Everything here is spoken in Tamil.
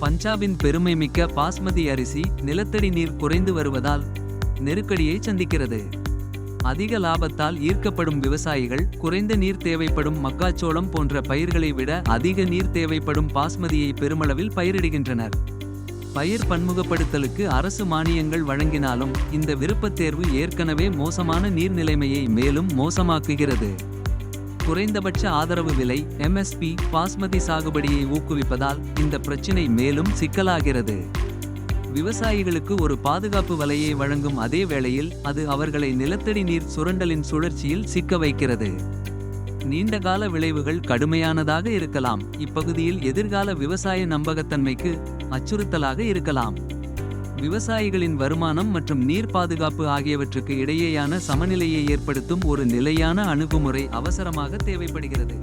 பஞ்சாபின் பெருமைமிக்க பாஸ்மதி அரிசி நிலத்தடி நீர் குறைந்து வருவதால் நெருக்கடியை சந்திக்கிறது. அதிக லாபத்தால் ஈர்க்கப்படும் விவசாயிகள் குறைந்த நீர் தேவைப்படும் மக்காச்சோளம் போன்ற பயிர்களை விட அதிக நீர் தேவைப்படும் பாஸ்மதியை பெருமளவில் பயிரிடுகின்றனர். பயிர் பன்முகப்படுத்தலுக்கு அரசு மானியங்கள் வழங்கினாலும் இந்த விருப்பத் தேர்வு ஏற்கனவே மோசமான நீர் நிலைமையை மேலும் மோசமாக்குகிறது. குறைந்தபட்ச ஆதரவு விலை எம்எஸ்பி பாஸ்மதி சாகுபடியை ஊக்குவிப்பதால் இந்த பிரச்சினை மேலும் சிக்கலாகிறது. விவசாயிகளுக்கு ஒரு பாதுகாப்பு வலையை வழங்கும் அதே வேளையில் அது அவர்களை நிலத்தடி நீர் சுரண்டலின் சுழற்சியில் சிக்க வைக்கிறது. நீண்டகால விளைவுகள் கடுமையானதாக இருக்கலாம். இப்பகுதியில் எதிர்கால விவசாய நம்பகத்தன்மைக்கு அச்சுறுத்தலாக இருக்கலாம். விவசாயிகளின் வருமானம் மற்றும் நீர் பாதுகாப்பு ஆகியவற்றுக்கு இடையேயான சமநிலையை ஏற்படுத்தும் ஒரு நிலையான அணுகுமுறை அவசரமாக தேவைப்படுகிறது.